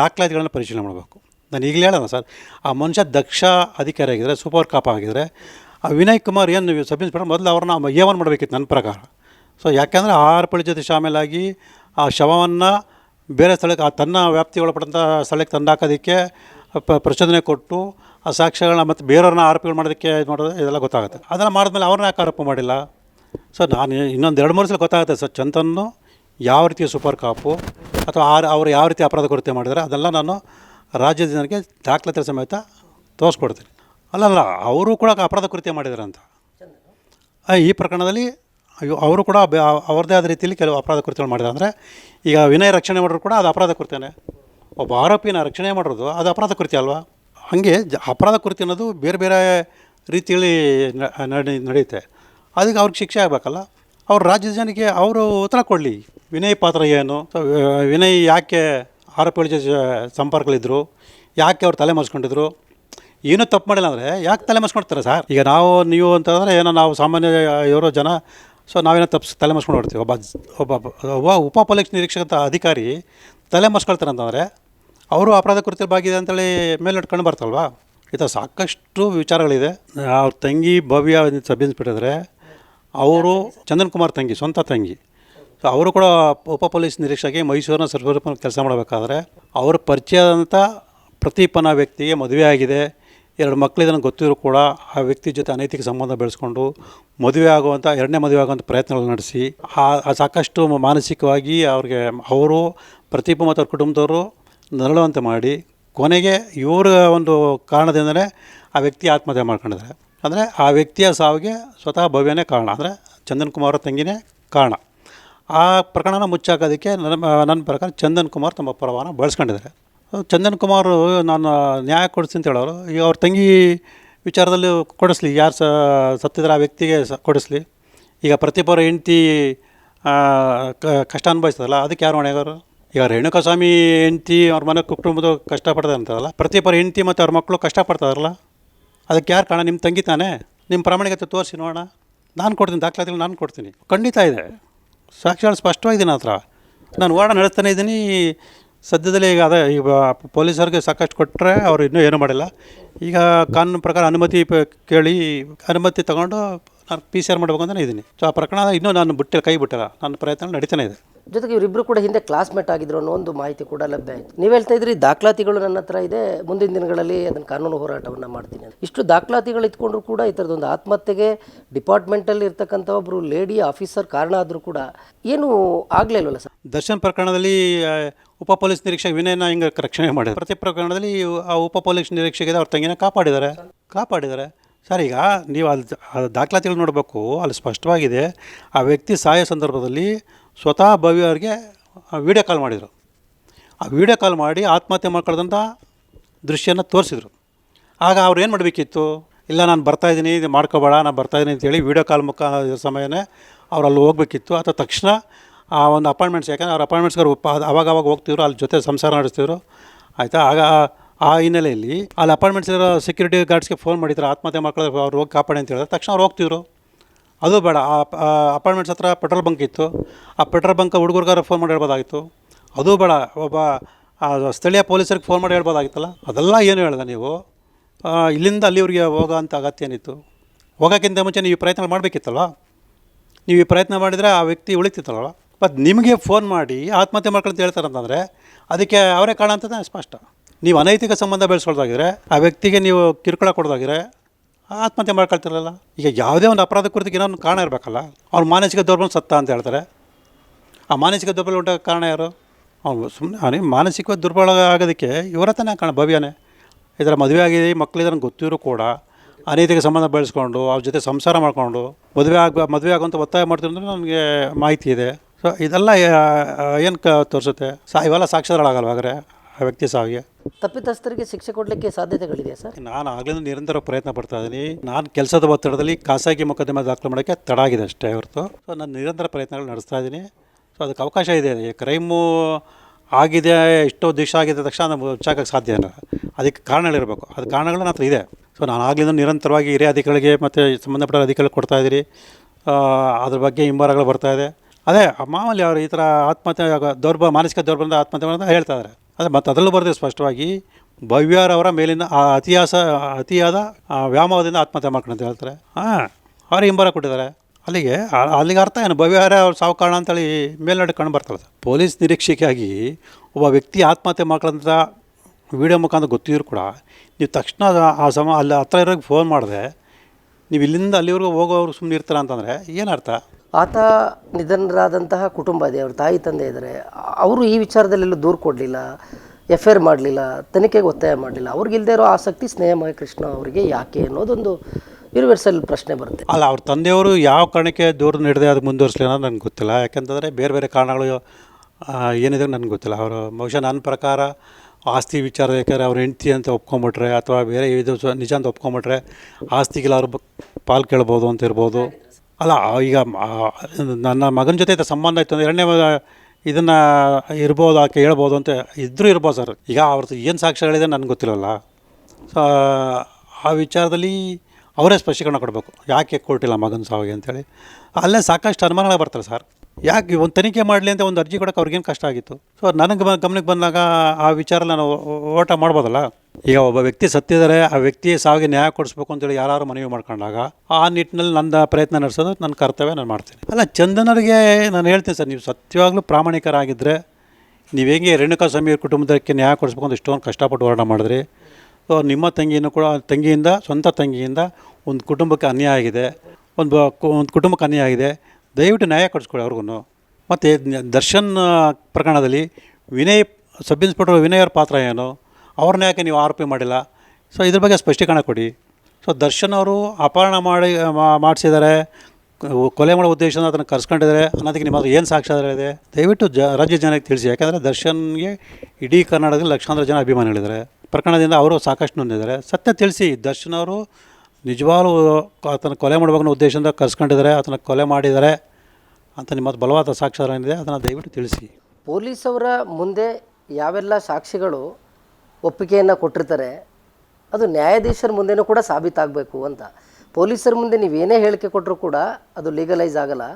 ದಾಖಲಾತಿಗಳನ್ನ ಪರಿಶೀಲನೆ ಮಾಡಬೇಕು. ನಾನು ಈಗಲೇ ಹೇಳೋಣ ಸರ್, ಆ ಮನುಷ್ಯ ದಕ್ಷ ಅಧಿಕಾರಿ ಆಗಿದ್ದರೆ ಸೂಪರ್ ಕಾಪ್ ಆಗಿದ್ದರೆ ಆ ವಿನಯ್ ಕುಮಾರ್ ಏನು ಸಬ್ ಇನ್ಸ್ಪೆಕ್ಟರ್ ಮೊದಲು ಅವ್ರನ್ನ ಏವನ್ ಮಾಡಬೇಕಿತ್ತು ನನ್ನ ಪ್ರಕಾರ. ಸೊ ಯಾಕೆಂದರೆ ಆಹಾರ ಪಳಿ ಜೊತೆ ಶಾಮೇಲಾಗಿ ಆ ಶವವನ್ನು ಬೇರೆ ಸ್ಥಳಕ್ಕೆ ಆ ತನ್ನ ವ್ಯಾಪ್ತಿ ಒಳಪಟ್ಟಂಥ ಸ್ಥಳಕ್ಕೆ ತಂದಾಕೋದಕ್ಕೆ ಪ ಪ್ರಚೋದನೆ ಕೊಟ್ಟು ಆ ಸಾಕ್ಷ್ಯಗಳನ್ನ ಮತ್ತು ಬೇರೆಯವ್ರನ್ನ ಆರೋಪಿಗಳು ಮಾಡೋದಕ್ಕೆ ಇದು ಮಾಡೋದು ಇದೆಲ್ಲ ಗೊತ್ತಾಗುತ್ತೆ. ಅದನ್ನು ಮಾಡಿದ್ಮೇಲೆ ಅವ್ರನ್ನ ಯಾಕೆ ಆರೋಪ ಮಾಡಿಲ್ಲ? ಸೊ ನಾನು ಇನ್ನೊಂದು ಎರಡು ಮೂರು ಸಲ ಗೊತ್ತಾಗುತ್ತೆ ಸರ್ ಚಂತನ್ನು ಯಾವ ರೀತಿಯ ಸೂಪರ್ ಕಾಪು ಅಥವಾ ಆರು, ಅವರು ಯಾವ ರೀತಿ ಅಪರಾಧ ಕೃತ್ಯ ಮಾಡಿದ್ದಾರೆ ಅದೆಲ್ಲ ನಾನು ರಾಜ್ಯದ ಜನರಿಗೆ ದಾಖಲಾತಿ ಸಮೇತ ತೋರಿಸ್ಕೊಡ್ತೀನಿ. ಅಲ್ಲಲ್ಲ, ಅವರು ಕೂಡ ಅಪರಾಧ ಕೃತ್ಯ ಮಾಡಿದ್ದಾರೆ ಅಂತ ಈ ಪ್ರಕರಣದಲ್ಲಿ ಅಯ್ಯೋ, ಅವರು ಕೂಡ ಅವ್ರದ್ದೇ ಆದ ರೀತಿಯಲ್ಲಿ ಕೆಲವು ಅಪರಾಧ ಕೃತ್ಯಗಳು ಮಾಡಿದ್ದಾರೆ. ಅಂದರೆ ಈಗ ವಿನಯ ರಕ್ಷಣೆ ಮಾಡೋರು ಕೂಡ ಅದು ಅಪರಾಧ ಕೃತ್ಯನೇ ಒಬ್ಬ ಆರೋಪಿನ ರಕ್ಷಣೆ ಮಾಡೋದು ಅದು ಅಪರಾಧ ಕೃತ್ಯ ಅಲ್ವಾ? ಹಾಗೆ ಜ ಅಪರಾಧ ಕೃತ್ಯ ಅನ್ನೋದು ಬೇರೆ ಬೇರೆ ರೀತಿಯಲ್ಲಿ ನಡಿ ನಡೆ ನಡೆಯುತ್ತೆ. ಅದಕ್ಕೆ ಅವ್ರಿಗೆ ಶಿಕ್ಷೆ ಆಗಬೇಕಲ್ಲ? ಅವ್ರ ರಾಜ್ಯದ ಜನಕ್ಕೆ ಅವರು ಉತ್ತರ ಕೊಡಲಿ. ವಿನಯ್ ಪಾತ್ರ ಏನು? ವಿನಯ್ ಯಾಕೆ ಆರೋಪಿಗಳ ಜೊತೆ ಸಂಪರ್ಕಗಳಿದ್ದರು ಯಾಕೆ ಅವ್ರು ತಲೆ ಮರೆಸ್ಕೊಂಡಿದ್ರು ಏನೂ ತಪ್ಪು ಮಾಡಿಲ್ಲ ಅಂದರೆ ಯಾಕೆ ತಲೆ ಮಸ್ಕೊಳ್ತಾರೆ ಸರ್? ಈಗ ನಾವು, ನೀವು ಅಂತಂದರೆ ಏನೋ ನಾವು ಸಾಮಾನ್ಯ ಇರೋ ಜನ ಸೊ ನಾವೇನೋ ತಪ್ಪು ತಲೆ ಮಸ್ಕೊಂಡು ಹೊಡ್ತೀವಿ ಒಬ್ಬ ಒಬ್ಬ ಒಬ್ಬ ಉಪ ಪೊಲೀಸ್ ನಿರೀಕ್ಷಕ ಅಧಿಕಾರಿ ತಲೆ ಮಸ್ಕೊಳ್ತಾರೆ ಅಂತಂದರೆ, ಅವರು ಅಪರಾಧ ಕೃತ್ಯ ಭಾಗಿದೆ ಅಂತೇಳಿ ಮೇಲೆ ಕಂಡು ಬರ್ತಲ್ವಾ? ಈ ಥರ ಸಾಕಷ್ಟು ವಿಚಾರಗಳಿದೆ. ಅವ್ರ ತಂಗಿ ಭವ್ಯ ಸಬ್ ಅವರು ಚಂದನ್ ಕುಮಾರ್ ತಂಗಿ, ಸ್ವಂತ ತಂಗಿ. ಸೊ ಅವರು ಕೂಡ ಉಪ ಪೊಲೀಸ್ ನಿರೀಕ್ಷಕಿ ಮೈಸೂರಿನ ಸರ್ವರೂಪ ಕೆಲಸ ಮಾಡಬೇಕಾದ್ರೆ, ಅವ್ರ ಪರಿಚಯದಂಥ ಪ್ರತಿಪನ ವ್ಯಕ್ತಿಗೆ ಮದುವೆ ಆಗಿದೆ. ಎರಡು ಮಕ್ಕಳಿದನ್ನು ಗೊತ್ತಿದ್ರು ಕೂಡ ಆ ವ್ಯಕ್ತಿ ಜೊತೆ ಅನೈತಿಕ ಸಂಬಂಧ ಬೆಳೆಸ್ಕೊಂಡು ಮದುವೆ ಆಗುವಂಥ ಎರಡನೇ ಮದುವೆ ಆಗುವಂಥ ಪ್ರಯತ್ನಗಳು ನಡೆಸಿ, ಆ ಸಾಕಷ್ಟು ಮಾನಸಿಕವಾಗಿ ಅವ್ರಿಗೆ ಅವರು, ಪ್ರತಿಪ ಮತ್ತು ಅವ್ರ ಕುಟುಂಬದವರು ನರಳುವಂತೆ ಮಾಡಿ, ಕೊನೆಗೆ ಇವರ ಒಂದು ಕಾರಣದಿಂದಲೇ ಆ ವ್ಯಕ್ತಿ ಆತ್ಮಹತ್ಯೆ ಮಾಡ್ಕೊಂಡಿದ್ದಾರೆ. ಅಂದರೆ ಆ ವ್ಯಕ್ತಿಯ ಸಾವಿಗೆ ಸ್ವತಃ ಭವ್ಯನೇ ಕಾರಣ, ಅಂದರೆ ಚಂದನ್ ಕುಮಾರ್ ತಂಗಿನೇ ಕಾರಣ. ಆ ಪ್ರಕರಣನ ಮುಚ್ಚಾಕೋದಕ್ಕೆ ನನ್ನ ನನ್ನ ಪ್ರಕಾರ ಚಂದನ್ ಕುಮಾರ್ ತಮ್ಮ ಪರವಾನ ಬಳಸ್ಕೊಂಡಿದ್ದಾರೆ. ಚಂದನ್ ಕುಮಾರ್ ನಾನು ನ್ಯಾಯ ಕೊಡಿಸಿ ಅಂತ ಹೇಳೋರು. ಈಗ ಅವ್ರ ತಂಗಿ ವಿಚಾರದಲ್ಲಿ ಕೊಡಿಸ್ಲಿ, ಯಾರು ಸ ಸತ್ತಿದ್ರೆ ಆ ವ್ಯಕ್ತಿಗೆ ಸ ಕೊಡಿಸ್ಲಿ. ಈಗ ಪ್ರತಿಪರ ಹೆಂಡತಿ ಕಷ್ಟ ಅನುಭವಿಸ್ತದಲ್ಲ ಅದಕ್ಕೆ ಯಾರು ಹೊಣೆಗಾರರು ಈಗ ರೇಣುಕಾಸ್ವಾಮಿ ಹೆಂಡ್ತಿ ಅವ್ರ ಮನೆ ಕುಟುಂಬದ ಕಷ್ಟಪಡ್ತಾರೆ ಅಂತಾರಲ್ಲ ಪ್ರತಿಪರ ಹೆಂಡ್ತಿ ಮತ್ತು ಅವ್ರ ಮಕ್ಕಳು ಕಷ್ಟಪಡ್ತಾರಲ್ಲ, ಅದಕ್ಕೆ ಯಾರು ಕಾರಣ? ನಿಮ್ಮ ತಂಗಿ ತಾನೇ? ನಿಮ್ಮ ಪ್ರಾಮಾಣಿಕತೆ ತೋರಿಸಿ ನೋಡೋಣ. ನಾನು ಕೊಡ್ತೀನಿ, ದಾಖಲಾತಿಗಳು ನಾನು ಕೊಡ್ತೀನಿ. ಖಂಡಿತ ಇದೆ. ಸಾಕ್ಷಿಗಳು ಸ್ಪಷ್ಟವಾಗಿದ್ದೀನಿ ಹತ್ರ? ನಾನು ಓಡ ನಡೆಸ್ತಾನೆ ಇದ್ದೀನಿ ಸದ್ಯದಲ್ಲಿ ಈಗ ಅದೇ, ಈಗ ಪೊಲೀಸರಿಗೆ ಸಾಕಷ್ಟು ಕೊಟ್ಟರೆ ಅವರು ಇನ್ನೂ ಏನೂ ಮಾಡಿಲ್ಲ. ಈಗ ಕಾನೂನು ಪ್ರಕಾರ ಅನುಮತಿ ಕೇಳಿ ಅನುಮತಿ ತಗೊಂಡು ನಾನು ಪಿ ಸಿ ಆರ್ ಮಾಡಬೇಕು ಇದ್ದೀನಿ. ಸೊ ಆ ಪ್ರಕರಣ ಇನ್ನೂ ನಾನು ಬಿಟ್ಟಿಲ್ಲ ಕೈ ಬಿಟ್ಟಿಲ್ಲ. ನನ್ನ ಪ್ರಯತ್ನ ನಡೀತಾನೆ ಇದೆ.
ಜೊತೆಗೆ ಇವರಿಬ್ಬರು ಕೂಡ ಹಿಂದೆ ಕ್ಲಾಸ್ಮೇಟ್ ಆಗಿದ್ರು ಅನ್ನೋ ಒಂದು ಮಾಹಿತಿ ಕೂಡ ಲಭ್ಯ ಆಯಿತು. ನೀವು ಹೇಳ್ತಾ ಇದ್ರಿ, ದಾಖಲಾತಿಗಳು ನನ್ನ ಹತ್ರ ಇದೆ, ಮುಂದಿನ ದಿನಗಳಲ್ಲಿ ಅದನ್ನು ಕಾನೂನು ಹೋರಾಟವನ್ನು ಮಾಡ್ತೀನಿ ಇಷ್ಟು ದಾಖಲಾತಿಗಳು ಇಟ್ಕೊಂಡ್ರು ಕೂಡ ಈ ಥರದೊಂದು ಆತ್ಮಹತ್ಯೆಗೆ ಡಿಪಾರ್ಟ್ಮೆಂಟಲ್ಲಿ ಇರ್ತಕ್ಕಂಥ ಒಬ್ಬರು ಲೇಡಿ ಆಫೀಸರ್ ಕಾರಣ ಆದರೂ ಕೂಡ ಏನು ಆಗಲೇ ಇಲ್ವಲ್ಲ ಸರ್?
ದರ್ಶನ್ ಪ್ರಕರಣದಲ್ಲಿ ಉಪ ಪೊಲೀಸ್ ನಿರೀಕ್ಷಕ ವಿನಯನ ಹಿಂಗೆ ರಕ್ಷಣೆ ಮಾಡಿದ್ದಾರೆ ಪ್ರತಿ ಪ್ರಕರಣದಲ್ಲಿ ಆ ಉಪ ಪೊಲೀಸ್ ನಿರೀಕ್ಷಕ ಅವ್ರ ತಂಗಿನ ಕಾಪಾಡಿದ್ದಾರೆ. ಕಾಪಾಡಿದ್ದಾರೆ. ಸರ್, ಈಗ ನೀವು ಅಲ್ಲಿ ದಾಖಲಾತಿಗಳು ನೋಡಬೇಕು, ಅಲ್ಲಿ ಸ್ಪಷ್ಟವಾಗಿದೆ, ಆ ವ್ಯಕ್ತಿ ಸಾಯೋ ಸಂದರ್ಭದಲ್ಲಿ ಸ್ವತಃ ಭವ್ಯ ಅವ್ರಿಗೆ ವಿಡಿಯೋ ಕಾಲ್ ಮಾಡಿದರು. ಆ ವಿಡಿಯೋ ಕಾಲ್ ಮಾಡಿ ಆತ್ಮಹತ್ಯೆ ಮಾಡ್ಕೊಳ್ಳೋದಂಥ ದೃಶ್ಯನ ತೋರಿಸಿದ್ರು. ಆಗ ಅವ್ರು ಏನು ಮಾಡಬೇಕಿತ್ತು? ಇಲ್ಲ, ನಾನು ಬರ್ತಾಯಿದ್ದೀನಿ ಇದು ಮಾಡ್ಕೋಬೇಡ, ನಾನು ಬರ್ತಾಯಿದ್ದೀನಿ ಅಂತೇಳಿ ವೀಡಿಯೋ ಕಾಲ್ ಮುಖ ಸಮಯನೇ ಅವ್ರು ಅಲ್ಲಿ ಹೋಗ್ಬೇಕಿತ್ತು. ಅಥವಾ ತಕ್ಷಣ ಆ ಒಂದು ಅಪಾಯಿಂಟ್ಮೆಂಟ್ಸ್ ಯಾಕಂದ್ರೆ ಅವ್ರ ಅಪಾಯಿಂಟ್ಮೆಂಟ್ಸ್ಗಾರ ಅವಾಗ ಅವಾಗ ಹೋಗ್ತಿದ್ರು, ಅಲ್ಲಿ ಜೊತೆ ಸಂಸಾರ ನಡೆಸ್ತಿದ್ರು. ಆಯಿತಾ? ಆಗ ಆ ಹಿನ್ನೆಲೆಯಲ್ಲಿ ಅಲ್ಲಿ ಅಪಾಯಿಂಟ್ಮೆಂಟ್ಸ್ ಇರೋ ಸೆಕ್ಯೂರಿಟಿ ಗಾರ್ಡ್ಸ್ಗೆ ಫೋನ್ ಮಾಡಿದ್ರು. ಆತ್ಮಹತ್ಯೆ ಮಾಡ್ಕೊಳ್ಳೋ ಅವ್ರು ಹೋಗಿ ಕಾಪಾಡಿ ಅಂತ ಹೇಳಿದ್ರೆ. ತಕ್ಷಣ ಅವ್ರು ಹೋಗ್ತಿದ್ರು. ಅದು ಬೇಡ. ಆ ಅಪಾರ್ಟ್ಮೆಂಟ್ಸ್ ಹತ್ರ ಪೆಟ್ರೋಲ್ ಬಂಕ್ ಇತ್ತು. ಆ ಪೆಟ್ರೋಲ್ ಬಂಕ್ ಹುಡುಗರ್ಗಾರ ಫೋನ್ ಮಾಡಿ ಹೇಳ್ಬೋದಾಗಿತ್ತು. ಅದು ಬೇಡ. ಒಬ್ಬ ಸ್ಥಳೀಯ ಪೊಲೀಸರಿಗೆ ಫೋನ್ ಮಾಡಿ ಹೇಳ್ಬೋದಾಗಿತ್ತಲ್ಲ. ಅದೆಲ್ಲ ಏನು ಹೇಳ್ದೆ ನೀವು. ಇಲ್ಲಿಂದ ಅಲ್ಲಿವರಿಗೆ ಹೋಗೋ ಅಂತ ಅಗತ್ಯ ಏನಿತ್ತು. ಹೋಗೋಕ್ಕಿಂತ ಮುಂಚೆ ನೀವು ಪ್ರಯತ್ನ ಮಾಡಬೇಕಿತ್ತಲ್ವ? ನೀವು ಈ ಪ್ರಯತ್ನ ಮಾಡಿದರೆ ಆ ವ್ಯಕ್ತಿ ಉಳಿತಿತ್ತಲ್ವ? ಬಟ್ ನಿಮಗೆ ಫೋನ್ ಮಾಡಿ ಆತ್ಮಹತ್ಯೆ ಮಾಡ್ಕೊಳ್ತಾ ಹೇಳ್ತಾರೆ ಅಂತಂದರೆ ಅದಕ್ಕೆ ಅವರೇ ಕಾರಣ ಅಂತ ಸ್ಪಷ್ಟ. ನೀವು ಅನೈತಿಕ ಸಂಬಂಧ ಬೆಳೆಸ್ಕೊಳ್ದಾಗಿದ್ರೆ, ಆ ವ್ಯಕ್ತಿಗೆ ನೀವು ಕಿರುಕುಳ ಕೊಡೋದಾಗಿದ್ರೆ ಆತ್ಮಹತ್ಯೆ ಮಾಡ್ಕೊಳ್ತಿರಲ್ಲ ಈಗ ಯಾವುದೇ ಒಂದು ಅಪರಾಧ ಕುರಿತಿಗೆ ಒಂದು ಕಾರಣ ಇರಬೇಕಲ್ಲ ಅವ್ನು ಮಾನಸಿಕ ದೌರ್ಬಲ್ಯ ಸತ್ತ ಅಂತ ಹೇಳ್ತಾರೆ. ಆ ಮಾನಸಿಕ ದುರ್ಬಲ ಉಂಟಾಗ ಕಾರಣ ಯಾರು? ಅವ್ನು ಸುಮ್ಮನೆ ಅವನಿಗೆ ಮಾನಸಿಕ ದುರ್ಬಲ ಆಗೋದಕ್ಕೆ ಇವರ ತಾನೇ ಕಾರಣ, ಭವ್ಯನೇ. ಇದರ ಮದುವೆ ಆಗಿದೆ ಮಕ್ಕಳಿದ್ರೆ ಗೊತ್ತಿರೋ ಕೂಡ ಅನೈತಿಕ ಸಂಬಂಧ ಬೆಳೆಸ್ಕೊಂಡು, ಅವ್ರ ಜೊತೆ ಸಂಸಾರ ಮಾಡಿಕೊಂಡು, ಮದುವೆ ಆಗ ಮದುವೆ ಆಗುವಂಥ ಒತ್ತಾಯ ಮಾಡ್ತಿರೋ ನನಗೆ ಮಾಹಿತಿ ಇದೆ. ಸೊ ಇದೆಲ್ಲ ಏನು ಕ ತೋರಿಸುತ್ತೆ? ಸಾ ಇವೆಲ್ಲ ಸಾಕ್ಷಿಗಳಾಗಲ್ವ ಹಾಗಾದ್ರೆ? ಆ ವ್ಯಕ್ತಿ ಸಾವಿಗೆ.
ತಪ್ಪಿತಸ್ಥರಿಗೆ ಶಿಕ್ಷೆ ಕೊಡಲಿಕ್ಕೆ ಸಾಧ್ಯತೆಗಳಿದೆ ಸರ್?
ನಾನು ಆಗಲೇ ನಿರಂತರ ಪ್ರಯತ್ನ ಪಡ್ತಾ ಇದ್ದೀನಿ. ನಾನು ಕೆಲಸದ ಒತ್ತಡದಲ್ಲಿ ಖಾಸಗಿ ಮೊಕದ್ದಮೆ ದಾಖಲು ಮಾಡೋಕ್ಕೆ ತಡ ಆಗಿದೆ ಅಷ್ಟೇ ಹೊರತು. ಸೊ ನಾನು ನಿರಂತರ ಪ್ರಯತ್ನಗಳು ನಡೆಸ್ತಾ ಇದ್ದೀನಿ. ಸೊ ಅದಕ್ಕೆ ಅವಕಾಶ ಇದೆ. ಕ್ರೈಮು ಆಗಿದೆ, ಎಷ್ಟೋ ದಿವಸ ಆಗಿದೆ, ತಕ್ಷಣ ನಾವು ಮುಚ್ಚಾಕಕ್ಕೆ ಸಾಧ್ಯ ಇಲ್ಲ. ಅದಕ್ಕೆ ಕಾರಣಗಳಿರಬೇಕು. ಅದು ಕಾರಣಗಳು ನನ್ನ ಹತ್ರ ಇದೆ. ಸೊ ನಾನು ಆಗಲಿಂದ ನಿರಂತರವಾಗಿ ಹಿರಿಯ ಅಧಿಕಾರಿಗಳಿಗೆ ಮತ್ತು ಸಂಬಂಧಪಟ್ಟ ಅಧಿಕಾರಿಗಳಿಗೆ ಕೊಡ್ತಾ ಇದ್ದೀರಿ ಅದ್ರ ಬಗ್ಗೆ ಹಿಂಬಾರಗಳು ಬರ್ತಾ ಇದೆ. ಅದೇ, ಮಾಮೂಲಿ ಅವರು ಈ ಥರ ಆತ್ಮಹತ್ಯೆ, ದೌರ್ಬ, ಮಾನಸಿಕ ದೌರ್ಬಂದ ಆತ್ಮಹತ್ಯೆ ಅಂತ ಹೇಳ್ತಾ ಇದ್ದಾರೆ. ಅದೇ ಮತ್ತು ಅದರಲ್ಲೂ ಬರೆದಿದೆ ಸ್ಪಷ್ಟವಾಗಿ ಭವ್ಯಾರವರ ಮೇಲಿನ ಆ ಅತಿಯಾಸ ಅತಿಯಾದ ವ್ಯಾಮೋಹದಿಂದ ಆತ್ಮಹತ್ಯೆ ಮಾಡ್ಕೊಂಡು ಅಂತ ಹೇಳ್ತಾರೆ. ಹಾಂ. ಅವ್ರಿಗೆ ಹಿಂಬರ ಕೊಟ್ಟಿದ್ದಾರೆ. ಅಲ್ಲಿಗೆ ಅಲ್ಲಿಗೆ ಅರ್ಥ ಏನು? ಭವ್ಯಾರ ಅವ್ರ ಸಾವು ಕಾರಣ ಅಂತೇಳಿ ಮೇಲ್ನಡೆ ಕಂಡು ಬರ್ತಾರೆ ಪೊಲೀಸ್ ನಿರೀಕ್ಷೆಗಾಗಿ ಒಬ್ಬ ವ್ಯಕ್ತಿ ಆತ್ಮಹತ್ಯೆ ಮಾಡ್ಕೊಳ್ಳೋಂಥ ವೀಡಿಯೋ ಮುಖಾಂತರ ಗೊತ್ತಿದ್ರು ಕೂಡ ನೀವು ತಕ್ಷಣ ಆ- ಆ ಸಮ ಅಲ್ಲಿ ಹತ್ರ ಇರೋರಿಗೆ ಫೋನ್ ಮಾಡಿದೆ ನೀವು ಇಲ್ಲಿಂದ ಅಲ್ಲಿವರೆಗೂ ಹೋಗೋರು ಸುಮ್ಮನೆ ಇರ್ತೀರ ಅಂತಂದರೆ ಏನರ್ಥ
ಆತ ನಿಧನರಾದಂತಹ ಕುಟುಂಬ ಇದೆ, ಅವ್ರ ತಾಯಿ ತಂದೆ ಇದ್ದಾರೆ. ಅವರು ಈ ವಿಚಾರದಲ್ಲೆಲ್ಲೂ ದೂರು ಕೊಡಲಿಲ್ಲ ಎಫ್ ಐರ್ ಮಾಡಲಿಲ್ಲ, ತನಿಖೆಗೆ ಒತ್ತಾಯ ಮಾಡಲಿಲ್ಲ. ಅವ್ರಿಗಿಲ್ಲದೆ ಇರೋ ಆಸಕ್ತಿ ಸ್ನೇಹಮಯ ಕೃಷ್ಣ ಅವರಿಗೆ ಯಾಕೆ ಅನ್ನೋದೊಂದು ಯೂನಿವರ್ಸಲ್ ಪ್ರಶ್ನೆ ಬರುತ್ತೆ.
ಅಲ್ಲ, ಅವ್ರ ತಂದೆಯವರು ಯಾವ ಕಾರಣಕ್ಕೆ ದೂರ ನಡೆದೇ ಅದು ಮುಂದುವರಿಸಲಿ ಅನ್ನೋದು ನನಗೆ ಗೊತ್ತಿಲ್ಲ. ಯಾಕೆಂತಂದರೆ ಬೇರೆ ಬೇರೆ ಕಾರಣಗಳು ಏನಿದೆ ನನಗೆ ಗೊತ್ತಿಲ್ಲ. ಅವರು ಬಹುಶಃ ನನ್ನ ಪ್ರಕಾರ ಆಸ್ತಿ ವಿಚಾರ ಯಾಕಂದರೆ ಅವ್ರ ಹೆಂಡ್ತಿ ಅಂತ ಒಪ್ಕೊಂಬಿಟ್ರೆ ಅಥವಾ ಬೇರೆ ಇದು ನಿಜ ಅಂತ ಒಪ್ಕೊಂಬಿಟ್ರೆ ಆಸ್ತಿಗೆಲ್ಲ ಅವ್ರ ಪಾಲು ಕೇಳ್ಬೋದು ಅಂತ ಇರ್ಬೋದು. ಅಲ್ಲ, ಈಗ ನನ್ನ ಮಗನ ಜೊತೆ ಸಂಬಂಧ ಇತ್ತು ಎರಡನೇ ಇದನ್ನು ಇರ್ಬೋದು, ಆಕೆ ಹೇಳ್ಬೋದು ಅಂತ ಇದ್ದರೂ ಇರ್ಬೋದು ಸರ್. ಈಗ ಅವ್ರದ್ದು ಏನು ಸಾಕ್ಷ್ಯಗಳಿದೆ ನನಗೆ ಗೊತ್ತಿಲ್ಲವಲ್ಲ ಸೊ ಆ ವಿಚಾರದಲ್ಲಿ ಅವರೇ ಸ್ಪಷ್ಟೀಕರಣ ಕೊಡಬೇಕು. ಯಾಕೆ ಕೊಟ್ಟಿಲ್ಲ ಮಗನ ಸಾವಿಗೆ ಅಂತೇಳಿ. ಅಲ್ಲೇ ಸಾಕಷ್ಟು ಅನುಮಾನಗಳು ಬರ್ತಾರೆ ಸರ್. ಯಾಕೆ ಒಂದು ತನಿಖೆ ಮಾಡಲಿ ಅಂತ ಒಂದು ಅರ್ಜಿ ಕೊಡೋಕೆ ಅವ್ರಿಗೇನು ಕಷ್ಟ ಆಗಿತ್ತು? ಸೊ ನನಗೆ ಬ ಗಮನಕ್ಕೆ ಬಂದಾಗ ಆ ವಿಚಾರ ನಾನು ಓಟ ಮಾಡ್ಬೋದಲ್ಲ? ಈಗ ಒಬ್ಬ ವ್ಯಕ್ತಿ ಸತ್ತಿದ್ದಾರೆ ಆ ವ್ಯಕ್ತಿ ಸಾವಿಗೆ ನ್ಯಾಯ ಕೊಡಿಸ್ಬೇಕು ಅಂತೇಳಿ ಯಾರು ಮನವಿ ಮಾಡ್ಕೊಂಡಾಗ ಆ ನಿಟ್ಟಿನಲ್ಲಿ ನನ್ನ ಪ್ರಯತ್ನ ನಡೆಸೋದು ನನ್ನ ಕರ್ತವ್ಯ ನಾನು ಮಾಡ್ತೀನಿ. ಅಲ್ಲ ಚಂದನರಿಗೆ ನಾನು ಹೇಳ್ತೀನಿ ಸರ್ ನೀವು ಸತ್ಯವಾಗಲೂ ಪ್ರಾಮಾಣಿಕರಾಗಿದ್ದರೆ ನೀವು ಹೇಗೆ ರೇಣುಕಾ ಸಮೀರ್ ಕುಟುಂಬದಕ್ಕೆ ನ್ಯಾಯ ಕೊಡಿಸ್ಬೇಕು ಅಂತ ಇಷ್ಟೊಂದು ಕಷ್ಟಪಟ್ಟು ಹೋರಾಟ ಮಾಡಿದ್ರಿ? ಸೊ ನಿಮ್ಮ ತಂಗಿಯನ್ನು ಕೂಡ ತಂಗಿಯಿಂದ ಸ್ವಂತ ತಂಗಿಯಿಂದ ಒಂದು ಕುಟುಂಬಕ್ಕೆ ಅನ್ಯಾಯ ಆಗಿದೆ. ಒಂದು ಒಂದು ಕುಟುಂಬಕ್ಕೆ ಅನ್ಯಾಯ ಆಗಿದೆ. ದಯವಿಟ್ಟು ನ್ಯಾಯ ಕೊಡಿಸ್ಕೊಳ್ಳಿ ಅವ್ರಿಗೂ ಮತ್ತು ದರ್ಶನ್ ಪ್ರಕರಣದಲ್ಲಿ ವಿನಯ್ ಸಬ್ ಇನ್ಸ್ಪೆಕ್ಟರ್ ವಿನಯ್ ಅವ್ರ ಪಾತ್ರ ಏನು? ಅವ್ರನ್ನ ಯಾಕೆ ನೀವು ಆರೋಪಿ ಮಾಡಿಲ್ಲ. ಸೊ ಇದ್ರ ಬಗ್ಗೆ ಸ್ಪಷ್ಟೀಕರಣ ಕೊಡಿ. ಸೊ ದರ್ಶನ್ ಅವರು ಅಪಹರಣ ಮಾಡಿ ಮಾಡಿಸಿದ್ದಾರೆ. ಕೊಲೆ ಮಾಡೋ ಉದ್ದೇಶದಿಂದ ಅದನ್ನು ಕರ್ಸ್ಕೊಂಡಿದ್ದಾರೆ. ಅನ್ನೋದಕ್ಕೆ ನಿಮ್ಮ ಹತ್ರ ಏನು ಸಾಕ್ಷ್ಯಾಧಾರ ಇದೆ? ದಯವಿಟ್ಟು ಜ, ರಾಜ್ಯ ಜನಕ್ಕೆ ತಿಳಿಸಿ. ಯಾಕೆಂದರೆ ದರ್ಶನ್ಗೆ ಇಡೀ ಕರ್ನಾಟಕದಲ್ಲಿ ಲಕ್ಷಾಂತರ ಜನ ಅಭಿಮಾನಿಗಳಿದ್ದಾರೆ. ಪ್ರಕರಣದಿಂದ ಅವರು ಸಾಕಷ್ಟು ನೊಂದಿದ್ದಾರೆ. ಸತ್ಯ ತಿಳಿಸಿ. ದರ್ಶನ್ ಅವರು ನಿಜವಾಗ್ಲೂ ಆತನ ಕೊಲೆ ಮಾಡಬೇಕು ಅನ್ನೋ ಉದ್ದೇಶದಿಂದ ಕರ್ಸ್ಕೊಂಡಿದ್ದಾರೆ, ಆತನ ಕೊಲೆ ಮಾಡಿದ್ದಾರೆ ಅಂತ ನಿಮ್ಮ ಬಲವಾದ ಸಾಕ್ಷ್ಯ ಏನಿದೆ, ಅದನ್ನು ದಯವಿಟ್ಟು ತಿಳಿಸಿ.
ಪೊಲೀಸವರ ಮುಂದೆ ಯಾವೆಲ್ಲ ಸಾಕ್ಷಿಗಳು ಒಪ್ಪಿಗೆಯನ್ನು ಕೊಟ್ಟಿರ್ತಾರೆ, ಅದು ನ್ಯಾಯಾಧೀಶರ ಮುಂದೆನೂ ಕೂಡ ಸಾಬೀತಾಗಬೇಕು ಅಂತ. ಪೊಲೀಸರ ಮುಂದೆ ನೀವೇನೇ ಹೇಳಿಕೆ ಕೊಟ್ಟರೂ ಕೂಡ ಅದು ಲೀಗಲೈಸ್ ಆಗಲ್ಲ.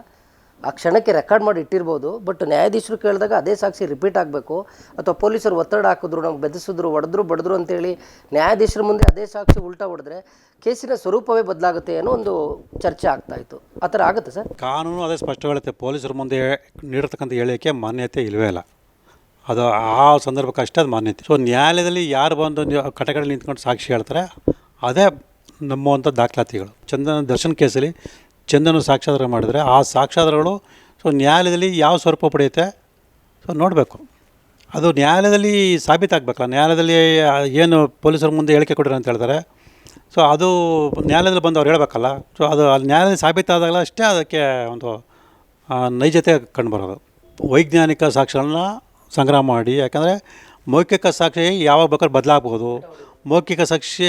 ಆ ಕ್ಷಣಕ್ಕೆ ರೆಕಾರ್ಡ್ ಮಾಡಿ ಇಟ್ಟಿರ್ಬೋದು, ಬಟ್ ನ್ಯಾಯಾಧೀಶರು ಕೇಳಿದಾಗ ಅದೇ ಸಾಕ್ಷಿ ರಿಪೀಟ್ ಆಗಬೇಕು. ಅಥವಾ ಪೊಲೀಸರು ಒತ್ತಡ ಹಾಕಿದ್ರು, ನಮ್ಗೆ ಬೆದಿಸಿದ್ರು ಹೊಡೆದ್ರು, ಬಡಿದ್ರು ಅಂತೇಳಿ ನ್ಯಾಯಾಧೀಶರ ಮುಂದೆ ಅದೇ ಸಾಕ್ಷಿ ಉಲ್ಟಾ ಹೊಡೆದ್ರೆ ಕೇಸಿನ ಸ್ವರೂಪವೇ ಬದಲಾಗುತ್ತೆ ಅನ್ನೋ ಒಂದು ಚರ್ಚೆ ಆಗ್ತಾ ಇತ್ತು. ಆ ಥರ ಆಗುತ್ತೆ ಸರ್?
ಕಾನೂನು ಅದೇ ಸ್ಪಷ್ಟ ಹೇಳುತ್ತೆ ಪೊಲೀಸರ ಮುಂದೆ ನೀಡತಕ್ಕಂಥ ಹೇಳಿಕೆ ಮಾನ್ಯತೆ ಇಲ್ಲವೇ ಇಲ್ಲ ಅದು ಆ ಸಂದರ್ಭಕ್ಕೆ ಅಷ್ಟೇ ಅದು ಮಾನ್ಯತೆ. ಸೊ ನ್ಯಾಯಾಲಯದಲ್ಲಿ ಯಾರು ಬಂದು ಕಟಕಡೆ ನಿಂತ್ಕೊಂಡು ಸಾಕ್ಷಿ ಹೇಳ್ತಾರೆ, ಅದೇ ನಮ್ಮುವಂಥ ದಾಖಲಾತಿಗಳು. ಚಂದನ ದರ್ಶನ್ ಕೇಸಲ್ಲಿ ಚಂದನ ಸಾಕ್ಷಾಧಾರ ಮಾಡಿದರೆ ಆ ಸಾಕ್ಷಾಧಾರಗಳು ಸೊ ನ್ಯಾಯಾಲಯದಲ್ಲಿ ಯಾವ ಸ್ವರೂಪ ಪಡೆಯುತ್ತೆ? ಸೊ ನೋಡಬೇಕು. ಅದು ನ್ಯಾಯಾಲಯದಲ್ಲಿ ಸಾಬೀತಾಗಬೇಕಲ್ಲ ನ್ಯಾಯಾಲಯದಲ್ಲಿ ಏನು ಪೊಲೀಸರ ಮುಂದೆ ಹೇಳಿಕೆ ಕೊಡಿರಿ ಅಂತ ಹೇಳ್ತಾರೆ. ಸೊ ಅದು ನ್ಯಾಯಾಲಯದಲ್ಲಿ ಬಂದು ಅವ್ರು ಹೇಳಬೇಕಲ್ಲ. ಸೊ ಅದು ಅಲ್ಲಿ ನ್ಯಾಯಾಲಯದಲ್ಲಿ ಸಾಬೀತಾದಾಗಲ್ಲ ಅಷ್ಟೇ ಅದಕ್ಕೆ ಒಂದು ನೈಜತೆ ಕಂಡುಬರೋದು ವೈಜ್ಞಾನಿಕ ಸಾಕ್ಷಿಗಳನ್ನ ಸಂಗ್ರಹ ಮಾಡಿ. ಯಾಕಂದರೆ ಮೌಖಿಕ ಸಾಕ್ಷಿ ಯಾವಾಗ ಬೇಕಾದ್ರೂ ಬದಲಾಗ್ಬೋದು ಮೌಖಿಕ ಸಾಕ್ಷಿ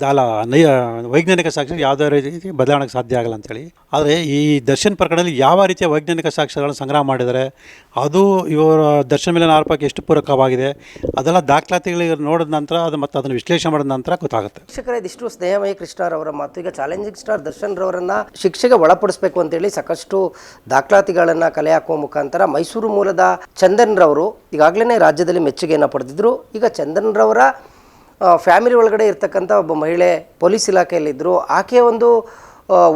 ದಾಲ ನೈ ವೈಜ್ಞಾನಿಕ ಸಾಕ್ಷಿ ಯಾವುದೇ ರೀತಿ ಬದಲಾವಣೆಗೆ ಸಾಧ್ಯ ಆಗಲ್ಲ ಅಂತೇಳಿ. ಆದರೆ ಈ ದರ್ಶನ್ ಪ್ರಕರಣದಲ್ಲಿ ಯಾವ ರೀತಿಯ ವೈಜ್ಞಾನಿಕ ಸಾಕ್ಷ್ಯಗಳನ್ನು ಸಂಗ್ರಹ ಮಾಡಿದರೆ ಅದು ಇವರ ದರ್ಶನ ಮೇಲಿನ ಆರೋಪಕ್ಕೆ ಎಷ್ಟು ಪೂರಕವಾಗಿದೆ, ಅದೆಲ್ಲ ದಾಖಲಾತಿಗಳಿಗೆ ನೋಡಿದ ನಂತರ ಅದು ಮತ್ತು ಅದನ್ನು ವಿಶ್ಲೇಷಣೆ ಮಾಡಿದ ನಂತರ ಗೊತ್ತಾಗುತ್ತೆ.
ಶಿಕ್ಷಕರೇ ಇದಿಷ್ಟು ಸ್ನೇಹಮಯ ಕೃಷ್ಣರವರ ಮಾತು. ಈಗ ಚಾಲೆಂಜಿಂಗ್ ಸ್ಟಾರ್ ದರ್ಶನ್ ರವರನ್ನು ಶಿಕ್ಷೆಗೆ ಒಳಪಡಿಸಬೇಕು ಅಂತೇಳಿ ಸಾಕಷ್ಟು ದಾಖಲಾತಿಗಳನ್ನು ಕಲೆ ಹಾಕುವ ಮುಖಾಂತರ ಮೈಸೂರು ಮೂಲದ ಚಂದನ್ ರವರು ಈಗಾಗಲೇ ರಾಜ್ಯದಲ್ಲಿ ಮೆಚ್ಚುಗೆಯನ್ನು ಪಡೆದಿದ್ದರು ಈಗ ಚಂದನ್ ರವರ ಫ್ಯಾಮಿಲಿ ಒಳಗಡೆ ಇರ್ತಕ್ಕಂಥ ಒಬ್ಬ ಮಹಿಳೆ ಪೊಲೀಸ್ ಇಲಾಖೆಯಲ್ಲಿದ್ದರು. ಆಕೆಯ ಒಂದು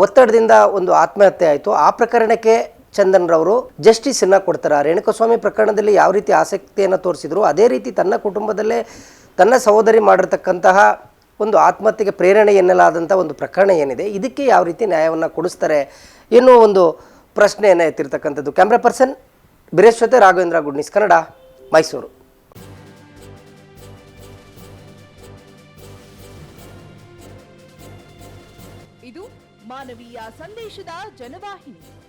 ಒತ್ತಡದಿಂದ ಒಂದು ಆತ್ಮಹತ್ಯೆ ಆಯಿತು. ಆ ಪ್ರಕರಣಕ್ಕೆ ಚಂದನ್ರವರು ಜಸ್ಟಿಸನ್ನು ಕೊಡ್ತಾರೆ. ರೇಣುಕಸ್ವಾಮಿ ಪ್ರಕರಣದಲ್ಲಿ ಯಾವ ರೀತಿ ಆಸಕ್ತಿಯನ್ನು ತೋರಿಸಿದ್ರು, ಅದೇ ರೀತಿ ತನ್ನ ಕುಟುಂಬದಲ್ಲೇ ತನ್ನ ಸಹೋದರಿ ಮಾಡಿರ್ತಕ್ಕಂತಹ ಒಂದು ಆತ್ಮಹತ್ಯೆಗೆ ಪ್ರೇರಣೆ ಎನ್ನಲಾದಂಥ ಒಂದು ಪ್ರಕರಣ ಏನಿದೆ, ಇದಕ್ಕೆ ಯಾವ ರೀತಿ ನ್ಯಾಯವನ್ನು ಕೊಡಿಸ್ತಾರೆ ಎನ್ನುವ ಒಂದು ಪ್ರಶ್ನೆಯನ್ನು ಎತ್ತಿರ್ತಕ್ಕಂಥದ್ದು. ಕ್ಯಾಮ್ರಾ ಪರ್ಸನ್ ಬಿರೇಶ್ ಜೊತೆ ರಾಘವೇಂದ್ರ ಗುಡ್ನಿಸ್, ಕನ್ನಡ ಮೈಸೂರು.
ಸಂದೇಶದ ಜನವಾಹಿನಿ.